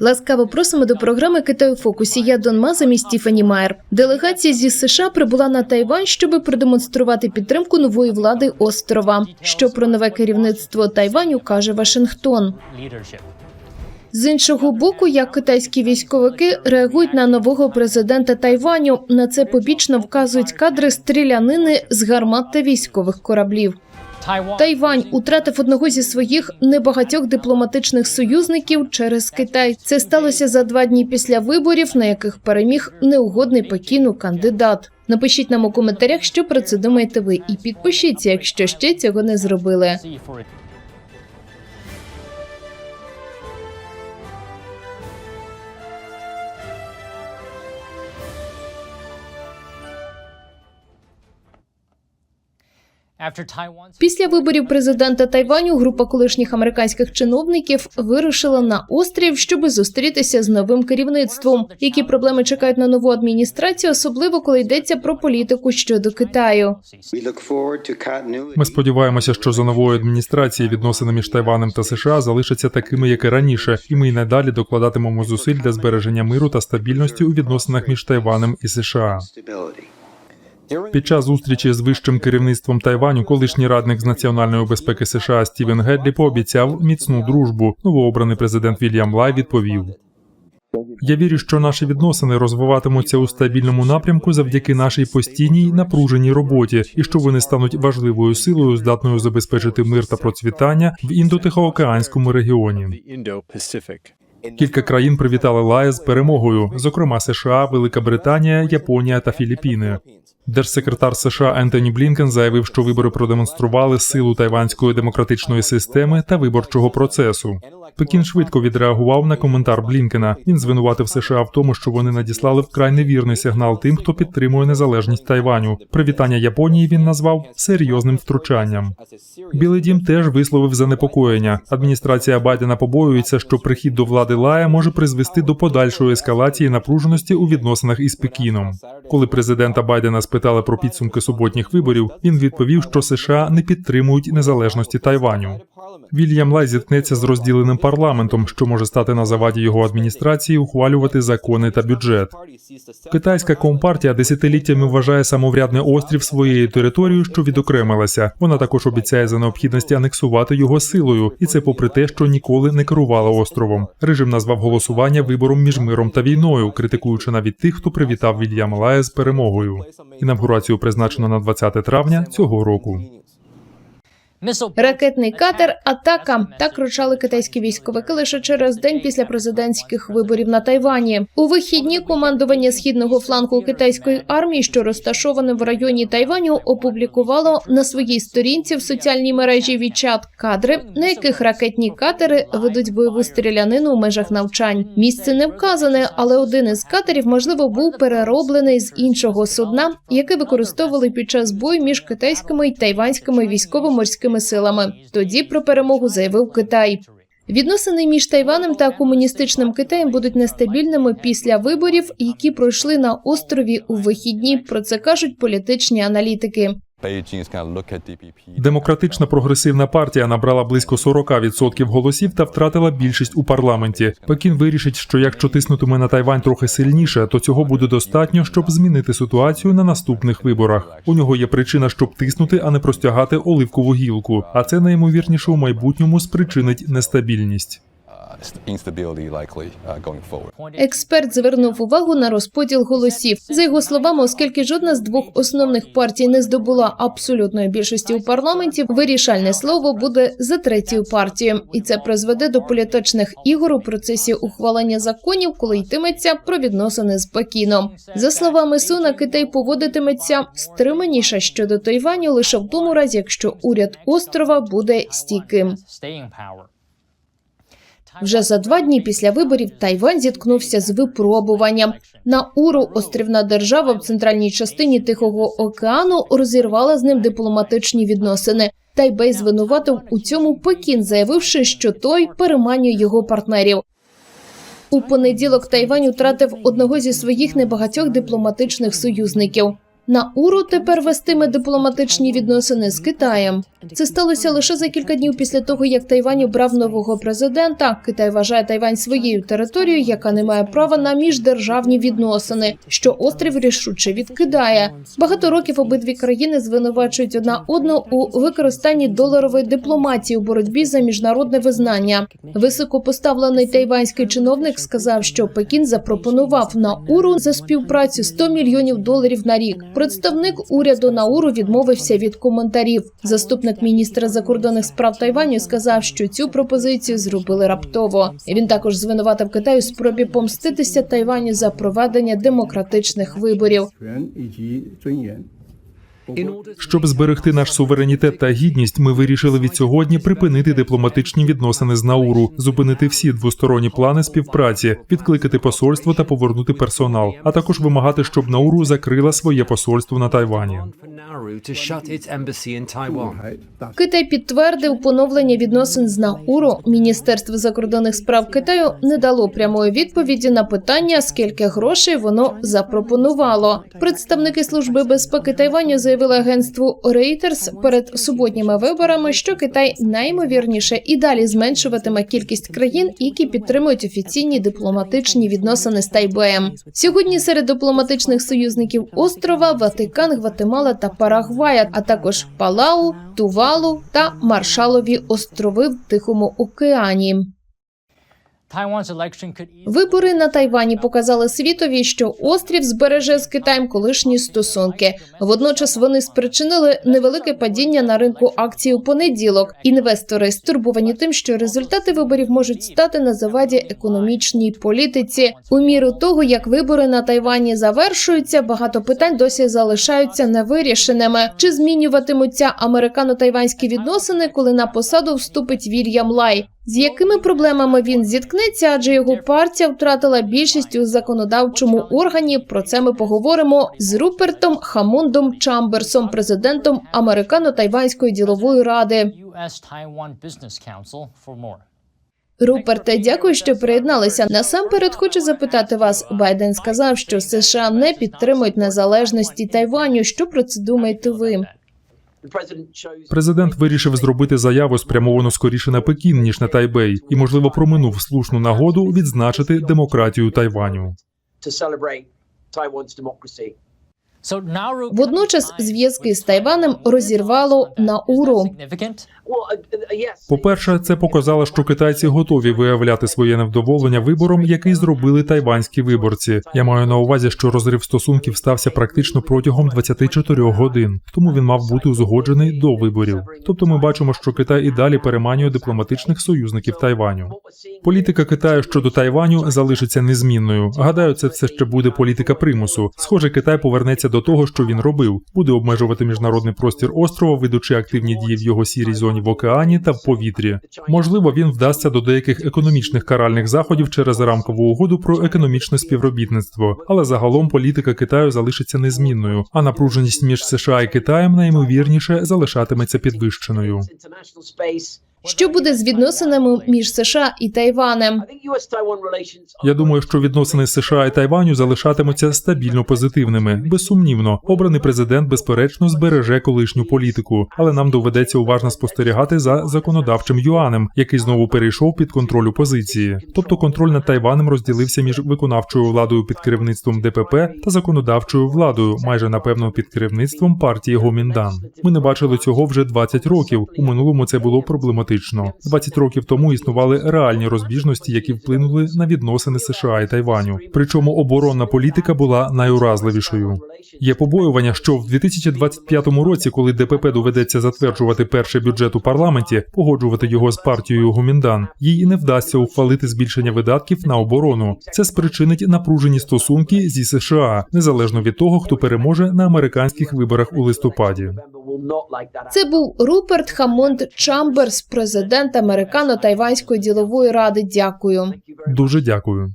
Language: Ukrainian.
Ласкаво просимо до програми Китай у фокусі. Я Дон Ма замість Стіфані Майер. Делегація зі США прибула на Тайвань, щоб продемонструвати підтримку нової влади острова. Що про нове керівництво Тайваню каже Вашингтон. З іншого боку, як китайські військовики реагують на нового президента Тайваню, на це побічно вказують кадри стрілянини з гармат та військових кораблів. Тайвань утратив одного зі своїх небагатьох дипломатичних союзників через Китай. Це сталося за два дні після виборів, на яких переміг неугодний Пекіну кандидат. Напишіть нам у коментарях, що про це думаєте ви, і підпишіться, якщо ще цього не зробили. Після виборів президента Тайваню група колишніх американських чиновників вирушила на острів, щоб зустрітися з новим керівництвом. Які проблеми чекають на нову адміністрацію, особливо коли йдеться про політику щодо Китаю. Ми сподіваємося, що за новою адміністрацією відносини між Тайванем та США залишаться такими, як і раніше, і ми й надалі докладатимемо зусиль для збереження миру та стабільності у відносинах між Тайванем і США. Під час зустрічі з вищим керівництвом Тайваню, колишній радник з національної безпеки США Стівен Гедлі пообіцяв міцну дружбу. Новообраний президент Вільям Лай відповів. Я вірю, що наші відносини розвиватимуться у стабільному напрямку завдяки нашій постійній напруженій роботі, і що вони стануть важливою силою, здатною забезпечити мир та процвітання в індотихоокеанському регіоні. Кілька країн привітали Лая з перемогою, зокрема США, Велика Британія, Японія та Філіппіни. Держсекретар США Ентоні Блінкен заявив, що вибори продемонстрували силу тайванської демократичної системи та виборчого процесу. Пекін швидко відреагував на коментар Блінкена. Він звинуватив США в тому, що вони надіслали вкрай невірний сигнал тим, хто підтримує незалежність Тайваню. Привітання Японії він назвав серйозним втручанням. Білий дім теж висловив занепокоєння. Адміністрація Байдена побоюється, що прихід до влади Лая може призвести до подальшої ескалації напруженості у відносинах із Пекіном. Коли президента Байдена спитали про підсумки суботніх виборів, він відповів, що США не підтримують незалежності Тайваню. Вільям Лай зіткнеться з розділеним парламентом, що може стати на заваді його адміністрації ухвалювати закони та бюджет. Китайська компартія десятиліттями вважає самоврядний острів своєю територією, що відокремилася. Вона також обіцяє за необхідності анексувати його силою, і це попри те, що ніколи не керувала островом. Режим назвав голосування вибором між миром та війною, критикуючи навіть тих, хто привітав Вільяма Лая з перемогою. Інавгурацію призначено на 20 травня цього року. Ракетний катер атака так кричали китайські військовики лише через день після президентських виборів на Тайвані. У вихідні командування східного флангу китайської армії, що розташоване в районі Тайваню, опублікувало на своїй сторінці в соціальній мережі WeChat кадри, на яких ракетні катери ведуть бойову стрілянину у межах навчань. Місце не вказане, але один із катерів можливо був перероблений з іншого судна, яке використовували під час бою між китайськими й тайванськими військово-морськими силами. Тоді про перемогу заявив Китай. Відносини між Тайванем та комуністичним Китаєм будуть нестабільними після виборів, які пройшли на острові у вихідні. Про це кажуть політичні аналітики. Демократична прогресивна партія набрала близько 40% голосів та втратила більшість у парламенті. Пекін вирішить, що якщо тиснутиме на Тайвань трохи сильніше, то цього буде достатньо, щоб змінити ситуацію на наступних виборах. У нього є причина, щоб тиснути, а не простягати оливкову гілку. А це найімовірніше у майбутньому спричинить нестабільність. Експерт звернув увагу на розподіл голосів. За його словами, оскільки жодна з двох основних партій не здобула абсолютної більшості у парламенті, вирішальне слово буде за третьою партією, і це призведе до політичних ігор у процесі ухвалення законів, коли йтиметься про відносини з Пекіном. За словами Суна, Китай поводитиметься стриманіше щодо Тайваню лише в тому разі, якщо уряд острова буде стійким. Вже за два дні після виборів Тайвань зіткнувся з випробуванням. Науру, острівна держава в центральній частині Тихого океану, розірвала з ним дипломатичні відносини. Тайбей звинуватив у цьому Пекін, заявивши, що той переманює його партнерів. У понеділок Тайвань втратив одного зі своїх небагатьох дипломатичних союзників. Науру тепер вестиме дипломатичні відносини з Китаєм. Це сталося лише за кілька днів після того, як Тайвань обрав нового президента. Китай вважає Тайвань своєю територією, яка не має права на міждержавні відносини, що острів рішуче відкидає. Багато років обидві країни звинувачують одна одну у використанні доларової дипломатії у боротьбі за міжнародне визнання. Високопоставлений тайванський чиновник сказав, що Пекін запропонував Науру за співпрацю 100 мільйонів доларів на рік. Представник уряду Науру відмовився від коментарів. Заступник міністра закордонних справ Тайваню сказав, що цю пропозицію зробили раптово. Він також звинуватив Китай у спробі помститися Тайваню за проведення демократичних виборів. Щоб зберегти наш суверенітет та гідність, ми вирішили від сьогодні припинити дипломатичні відносини з Науру, зупинити всі двосторонні плани співпраці, відкликати посольство та повернути персонал, а також вимагати, щоб Науру закрила своє посольство на Тайвані. Китай підтвердив поновлення відносин з Науру. Міністерство закордонних справ Китаю не дало прямої відповіді на питання, скільки грошей воно запропонувало. Представники служби безпеки Тайваню заявили, агентству Reuters перед суботніми виборами, що Китай найімовірніше і далі зменшуватиме кількість країн, які підтримують офіційні дипломатичні відносини з Тайбеєм. Сьогодні серед дипломатичних союзників острова Ватикан, Гватемала та Парагвая, а також Палау, Тувалу та Маршалові острови в Тихому океані. Вибори на Тайвані показали світові, що острів збереже з Китаєм колишні стосунки. Водночас вони спричинили невелике падіння на ринку акцій у понеділок. Інвестори стурбовані тим, що результати виборів можуть стати на заваді економічній політиці. У міру того, як вибори на Тайвані завершуються, багато питань досі залишаються невирішеними. Чи змінюватимуться американо-тайванські відносини, коли на посаду вступить Вільям Лай? З якими проблемами він зіткнеться, адже його партія втратила більшість у законодавчому органі. Про це ми поговоримо з Рупертом Хамондом Чамберсом, президентом Американо-Тайванської ділової ради. Руперте, дякую, що приєдналися. Насамперед хочу запитати вас. Байден сказав, що США не підтримують незалежності Тайваню. Що про це думаєте ви? Президент вирішив зробити заяву спрямовану скоріше на Пекін ніж на Тайбей, і можливо проминув слушну нагоду відзначити демократію Тайваню. Водночас зв'язки з Тайванем розірвало Науру. Well, uh, uh, yes. По-перше, це показало, що китайці готові виявляти своє невдоволення вибором, який зробили тайванські виборці. Я маю на увазі, що розрив стосунків стався практично протягом 24 годин, тому він мав бути узгоджений до виборів. Тобто, ми бачимо, що Китай і далі переманює дипломатичних союзників Тайваню. Політика Китаю щодо Тайваню залишиться незмінною. Гадаю, це все ще буде політика примусу. Схоже, Китай повернеться до того, що він робив, буде обмежувати міжнародний простір острова, ведучи активні дії в його сірій зоні в океані та в повітрі. Можливо, він вдасться до деяких економічних каральних заходів через рамкову угоду про економічне співробітництво, але загалом політика Китаю залишиться незмінною, а напруженість між США і Китаєм найімовірніше залишатиметься підвищеною. Що буде з відносинами між США і Тайванем? Я думаю, що відносини США і Тайваню залишатимуться стабільно позитивними. Безсумнівно, обраний президент безперечно збереже колишню політику, але нам доведеться уважно спостерігати за законодавчим юанем, який знову перейшов під контроль опозиції. Тобто контроль над Тайванем розділився між виконавчою владою під керівництвом ДПП та законодавчою владою, майже напевно під керівництвом партії Гоміндан. Ми не бачили цього вже 20 років. У минулому це було проблематично. 20 років тому існували реальні розбіжності, які вплинули на відносини США і Тайваню. Причому оборонна політика була найуразливішою. Є побоювання, що в 2025 році, коли ДПП доведеться затверджувати перший бюджет у парламенті, погоджувати його з партією Гоміндан, їй не вдасться ухвалити збільшення видатків на оборону. Це спричинить напружені стосунки зі США, незалежно від того, хто переможе на американських виборах у листопаді. Це був Руперт Хамонд Чамберс, президент Американо-Тайванської ділової ради. Дякую. Дуже дякую.